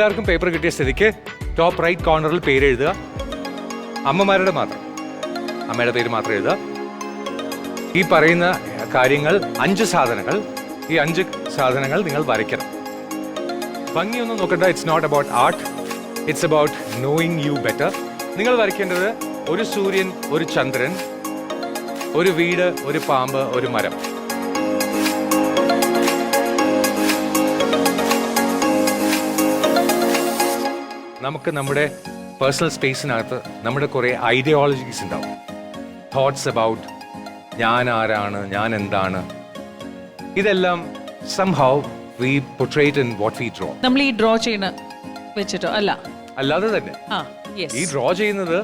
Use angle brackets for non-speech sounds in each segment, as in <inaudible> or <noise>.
എല്ലാവർക്കും പേപ്പർ കിട്ടിയ സ്ഥിതിക്ക് ടോപ്പ് റൈറ്റ് കോർണറിൽ പേര് എഴുതുക. അമ്മമാരുടെ മാത്രം. അമ്മയുടെ പേര് മാത്രം എഴുതുക. ഈ പറയുന്ന കാര്യങ്ങൾ അഞ്ച് സാധനങ്ങൾ ഈ അഞ്ച് സാധനങ്ങൾ നിങ്ങൾ വരയ്ക്കണം. ഭംഗിയൊന്നും നോക്കണ്ട. It's not about art it's about knowing you better നിങ്ങൾ വരയ്ക്കേണ്ടത് ഒരു സൂര്യൻ ഒരു ചന്ദ്രൻ ഒരു വീട് ഒരു പാമ്പ് ഒരു മരം. നമുക്ക് നമ്മുടെ പേഴ്സണൽ സ്പേസിനകത്ത് നമ്മുടെ കുറേ ഐഡിയോളജീസ് ഉണ്ടാവും. തോട്ട്സ് അബൌട്ട് ഞാൻ ആരാണ് ഞാൻ എന്താണ്. ഇതെല്ലാം somehow we portray in what we draw നമ്മൾ ഈ ഡ്രോ ചെയ്യുന്ന വെച്ചിട്ടോ? അല്ല. അല്ലാതെ തന്നെ. ഈ ഡ്രോ ചെയ്യുന്നത്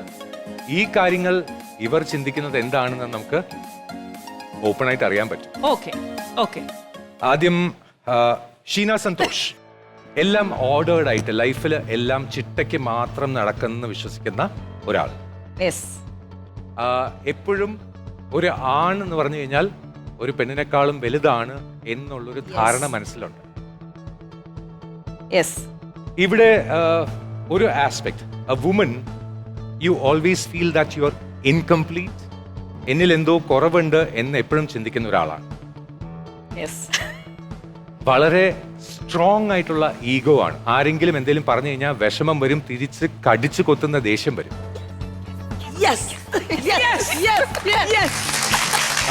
ഈ കാര്യങ്ങൾ ഇവർ ചിന്തിക്കുന്നത് എന്താണെന്ന് നമുക്ക് ഓപ്പൺ ആയിട്ട് അറിയാൻ പറ്റും. ഓക്കെ ഓക്കെ ആദ്യം ഷീന സന്തോഷ്. എല്ലാം ഓർഡേർഡ് ആയിട്ട് ലൈഫിൽ എല്ലാം ചിട്ടയ്ക്ക് മാത്രം നടക്കുന്നെന്ന് വിശ്വസിക്കുന്ന ഒരാൾ. എപ്പോഴും ഒരു ആൺ എന്ന് പറഞ്ഞു കഴിഞ്ഞാൽ ഒരു പെണ്ണിനെക്കാളും വലുതാണ് എന്നുള്ളൊരു ധാരണ മനസ്സിലുണ്ട്. ഇവിടെ ഒരു aspect a woman you always feel that you are incomplete എന്നിൽ എന്തോ കുറവുണ്ട് എന്ന് എപ്പോഴും ചിന്തിക്കുന്ന ഒരാളാണ്. <laughs> വളരെ സ്ട്രോങ് ആയിട്ടുള്ള ഈഗോ ആണ്. ആരെങ്കിലും എന്തെങ്കിലും പറഞ്ഞു കഴിഞ്ഞാൽ വിഷമം വരും തിരിച്ച് കടിച്ചു കൊത്തുന്ന ദേഷ്യം വരും.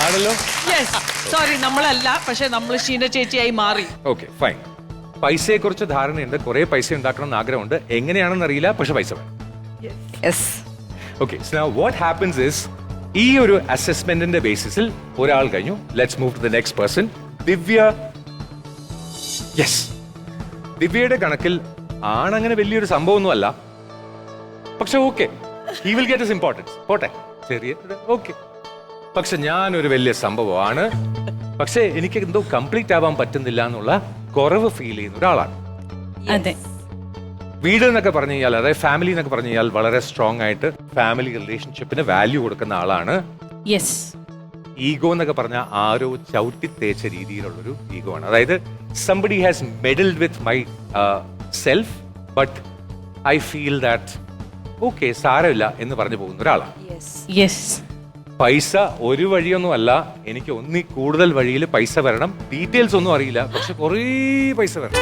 ആണല്ലോ? യെസ് സോറി നമ്മളല്ല പക്ഷെ നമ്മൾ ഷീന ചേച്ചിയായി മാറി. ഓക്കെ ഫൈൻ പൈസയെ കുറിച്ച് ധാരണയുണ്ട്. കുറെ പൈസ ഉണ്ടാക്കണം എന്ന് ആഗ്രഹമുണ്ട്. എങ്ങനെയാണെന്ന് അറിയില്ല പക്ഷെ പൈസ വേണം. Yes okay what happens is ഈ ഒരു അസസ്മെന്റിന്റെ ബേസിസിൽ ഒരാൾ കഴിഞ്ഞു. Let's move to the next person Divya yes ദിവ്യയുടെ കണക്കിൽ ആണങ്ങനെ വലിയൊരു സംഭവമൊന്നുമല്ല. പക്ഷെ okay he will get his importance പോട്ടെ. ചെറിയ ഓക്കെ പക്ഷെ ഞാനൊരു വലിയ സംഭവമാണ്. പക്ഷെ എനിക്ക് എന്തോ കംപ്ലീറ്റ് ആവാൻ പറ്റുന്നില്ല എന്നുള്ള കുറവ് ഫീൽ ചെയ്യുന്ന ഒരാളാണ്. അതെ. വീട് എന്നൊക്കെ പറഞ്ഞു കഴിഞ്ഞാൽ അതായത് ഫാമിലി എന്നൊക്കെ പറഞ്ഞു കഴിഞ്ഞാൽ വളരെ സ്ട്രോങ് ആയിട്ട് ഫാമിലി റിലേഷൻഷിപ്പിന് വാല്യൂ കൊടുക്കുന്ന ആളാണ്. യെസ് ഈഗോ എന്നൊക്കെ പറഞ്ഞാൽ ആരോ ചവിട്ടി തേച്ച രീതിയിലുള്ളൊരു ഈഗോ ആണ്. അതായത് somebody has meddled with myself but I feel that okay സാരമില്ല എന്ന് പറഞ്ഞു പോകുന്ന ഒരാളാണ്. പൈസ ഒരു വഴിയൊന്നും അല്ല. എനിക്ക് ഒന്നി കൂടുതൽ വഴിയിൽ പൈസ വരണം. ഡീറ്റെയിൽസ് ഒന്നും അറിയില്ല. പക്ഷെ കുറേ പൈസ വരണം.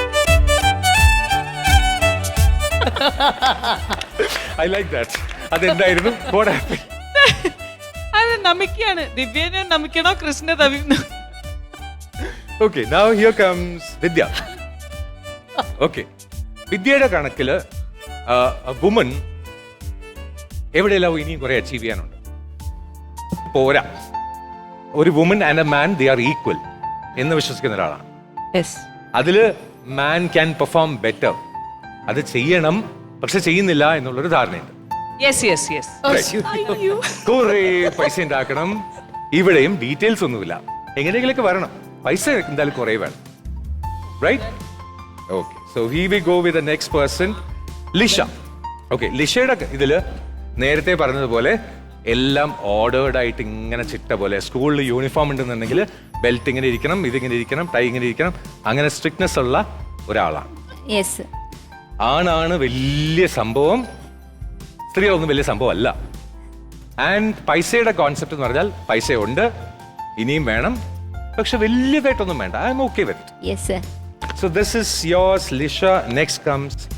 ഐ ലൈക്ക് ദാറ്റ് അതെന്തായിരുന്നു? What happened? <laughs> അത് നമിക്കാണ് ദിവ്യനെ നമിക്കണോ കൃഷ്ണ തവി okay now here comes Vidya. Okay വിദ്യയുടെ കണക്കിൽ വുമൻ എവിടെയെല്ലാം ഇനിയും കുറെ അച്ചീവ് ചെയ്യാനുണ്ട്? പോരാ. ഒരു woman and a man they are equal എന്ന് വിശ്വസിക്കുന്ന ഒരാളാണ്. യെസ് അതിൽ മാൻ ക്യാൻ പെർഫോം ബെറ്റർ അത് ചെയ്യണം പക്ഷെ ചെയ്യുന്നില്ല എന്നുള്ളൊരു ധാരണയുണ്ട്. യെസ് യെസ് യെസ് കുറെ പൈസ ഉണ്ടാക്കണം. ഇവിടെയും ഡീറ്റെയിൽസ് ഒന്നുമില്ല. എങ്ങനെയെങ്കിലൊക്കെ വരണം. പൈസ എന്തായാലും കുറെ വേണം. Right okay so he we go with next person Lisha okay ലിഷയുടെ ഇതിൽ നേരത്തെ പറഞ്ഞതുപോലെ എല്ലാം ഓർഡേർഡ് ആയിട്ട് ഇങ്ങനെ ചിട്ട പോലെ. സ്കൂളിൽ യൂണിഫോം ഉണ്ടെന്നുണ്ടെങ്കിൽ ബെൽറ്റ് ഇങ്ങനെ ഇരിക്കണം ഇതിങ്ങനെ ഇരിക്കണം ടൈ ഇങ്ങനെ ഇരിക്കണം. അങ്ങനെ സ്ട്രിക്ട്നെസ് ഉള്ള ഒരാളാണ്. ആണാണ് വലിയ സംഭവം. സ്ത്രീകളൊന്നും വലിയ സംഭവമല്ല. അല്ല ആൻഡ് പൈസയുടെ കോൺസെപ്റ്റ് എന്ന് പറഞ്ഞാൽ പൈസ ഉണ്ട് ഇനിയും വേണം പക്ഷെ വലിയതായിട്ടൊന്നും വേണ്ട. I'm okay with so this is യോസ് Lisha next comes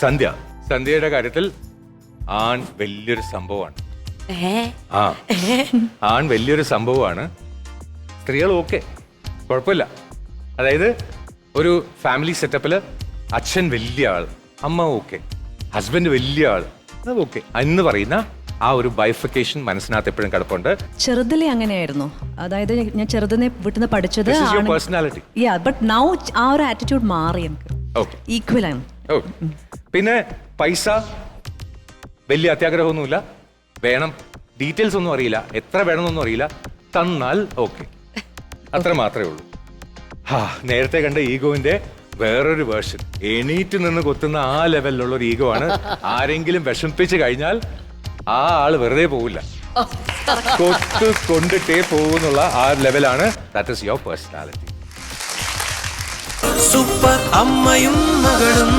Sandhya സന്ധ്യയുടെ കാര്യത്തിൽ ആൺ വലിയൊരു സംഭവമാണ്. ആ. ആൺ വലിയൊരു സംഭവമാണ്. സ്ത്രീകൾ ഓക്കെ കുഴപ്പമില്ല. അതായത് ഒരു ഫാമിലി സെറ്റപ്പിൽ അച്ഛൻ വലിയ ആൾ അമ്മ ഓക്കെ ഹസ്ബൻഡ് വലിയ ആൾ അത് ഓക്കെ എന്ന് പറയുന്ന ആ ഒരു ബൈഫിക്കേഷൻ മനസ്സിനകത്ത് എപ്പോഴും കിടപ്പുണ്ട്. ചെറുതിലെ അങ്ങനെയായിരുന്നു. അതായത് ഞാൻ ചെറുതിനെ വീട്ടിൽ പഠിച്ചത് പേഴ്സണാലിറ്റി യാ ബട്ട് നൗ ആ ഒരു ആറ്റിറ്റ്യൂഡ് മാറി എനിക്ക്. ഈക്വൽ ആണ്. പിന്നെ പൈസ വലിയ അത്യാഗ്രഹമൊന്നുമില്ല. വേണം. ഡീറ്റെയിൽസ് ഒന്നും അറിയില്ല. എത്ര വേണമെന്നൊന്നും അറിയില്ല. തന്നാൽ ഓക്കെ അത്ര മാത്രമേ ഉള്ളൂ. ഹാ നേരത്തെ കണ്ട ഈഗോവിന്റെ വേറൊരു വേർഷൻ. എണീറ്റ് നിന്ന് കൊത്തുന്ന ആ ലെവലിലുള്ള ഒരു ഈഗോ ആണ് ആരെങ്കിലും വിഷമിപ്പിച്ച് കഴിഞ്ഞാൽ ആ ആൾ വെറുതെ പോവില്ല. കൊത്ത് കൊണ്ടിട്ടേ പോകുന്നുള്ള ആ ലെവലാണ്. That is your personality super അമ്മയും മകളും